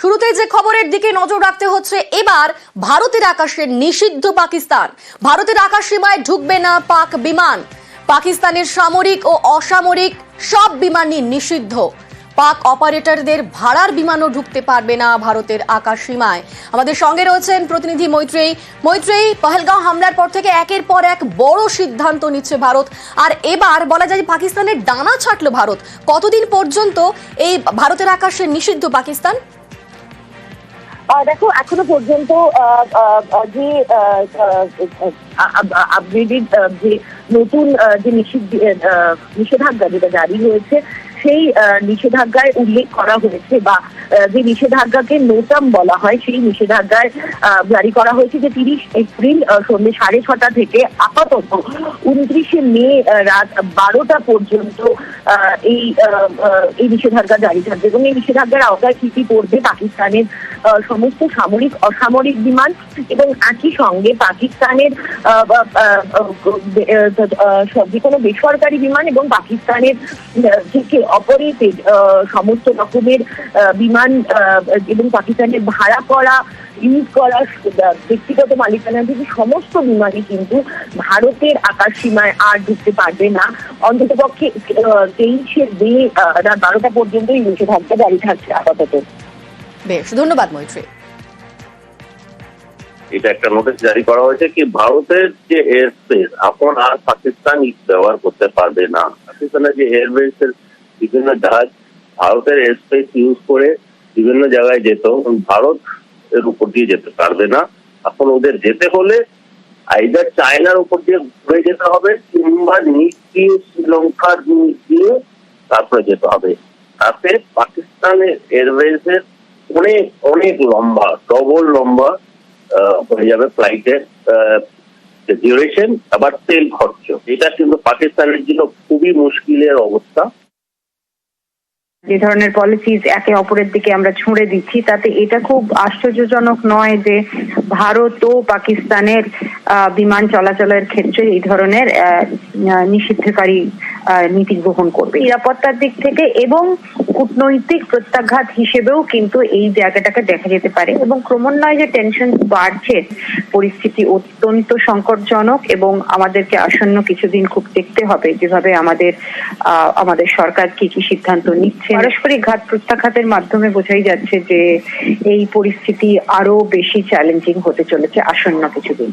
শুরুতেই যে খবরের দিকে নজর রাখতে হচ্ছে, এবার ভারতের আকাশে নিষিদ্ধ পাকিস্তান। ভারতের আকাশ সীমায় ঢুকবে না পাক বিমান। পাকিস্তানের সামরিক ও অসামরিক সব বিমানই নিষিদ্ধ। পাক অপারেটরদের ভাড়ার বিমানও ঢুকতে পারবে না ভারতের আকাশ সীমায়। আমাদের সঙ্গে রয়েছেন প্রতিনিধি মৈত্রেয়ী। মৈত্রেয়ী, পহেলগাঁও হামলার পর থেকে একের পর এক বড় সিদ্ধান্ত নিচ্ছে ভারত। আর এবার বলা যায় পাকিস্তানের ডানা ছাটলো ভারত। কতদিন পর্যন্ত এই ভারতের আকাশে নিষিদ্ধ পাকিস্তান? দেখো, এখনও পর্যন্ত যে আপগ্রেডেড যে নতুন যে নিষেধাজ্ঞা যেটা জারি হয়েছে, সেই নিষেধাজ্ঞায় উল্লেখ করা হয়েছে বা যে নিষেধাজ্ঞাকে নোটাম বলা হয়, সেই নিষেধাজ্ঞায় জারি করা হয়েছে যে তিরিশ এপ্রিল সন্ধ্যে সাড়ে ছটা থেকে আপাতত উনত্রিশে মে রাত বারোটা পর্যন্ত এই এই নিষেধাজ্ঞা জারি থাকবে। এবং এই নিষেধাজ্ঞার আওতায় কি কি পড়বে? পাকিস্তানের সমস্ত সামরিক অসামরিক বিমান এবং একই সঙ্গে পাকিস্তানের যে কোনো বেসরকারি বিমান এবং পাকিস্তানের থেকে অপারেটেড সমস্ত রকমের বিমান এবং পাকিস্তানের ভাড়া করা ইউজ করা ব্যক্তিগত মালিকানা থেকে সমস্ত বিমানই কিন্তু ভারতের আকাশ সীমায় আর ঢুকতে পারবে না। অন্তত পক্ষে তেইশে আহ, রাত বারোটা পর্যন্ত এই নিষেধাজ্ঞা জারি থাকছে আপাতত। বেশ, ধন্যবাদ মৈত্রী। এটা একটা নোটিশ জারি করা হয়েছে কি ভারতের যে এয়ার স্পেস এখন আর পাকিস্তান ব্যবহার করতে পারবে না। পাকিস্তানের যে এয়ারবেস এর বিভিন্ন জাহাজ ভারতের এয়ার স্পেস ইউজ করে বিভিন্ন জায়গায় যেত ভারত এর উপর দিয়ে যেতে পারবে না। এখন ওদের যেতে হলে আইদার চায়নার উপর দিয়ে ঘুরে যেতে হবে, কিংবা দিয়ে শ্রীলঙ্কার নিচ দিয়ে তারপরে যেতে হবে। তাতে পাকিস্তানের এয়ারওয়েজ এর অনেক অনেক লম্বা ডবল লম্বা হয়ে যাবে ফ্লাইটের ডিউরেশন আবার তেল খরচ। এটা কিন্তু পাকিস্তানের জন্য খুবই মুশকিলের অবস্থা। যে ধরনের পলিসিজ একে অপরের দিকে আমরা ছুঁড়ে দিচ্ছি, তাতে এটা খুব আশ্চর্যজনক নয় যে ভারত ও পাকিস্তানের বিমান চলাচলের ক্ষেত্রে এই ধরনের নিষিদ্ধকারী নীতি গ্রহণ করবে। নিরাপত্তার দিক থেকে এবং কূটনৈতিক প্রত্যাঘাত হিসেবেও কিন্তু এই জায়গাটাকে দেখা যেতে পারে এবং ক্রমান্বয়ে যে টেনশন বাড়ছে, পরিস্থিতি অত্যন্ত সংকটজনক এবং আমাদেরকে আসন্ন কিছুদিন খুব দেখতে হবে যেভাবে আমাদের আমাদের সরকার কি কি সিদ্ধান্ত নিচ্ছে। পারস্পরিক ঘাত প্রত্যাঘাতের মাধ্যমে বোঝাই যাচ্ছে যে এই পরিস্থিতি আরও বেশি চ্যালেঞ্জিং হতে চলেছে আসন্ন কিছুদিন।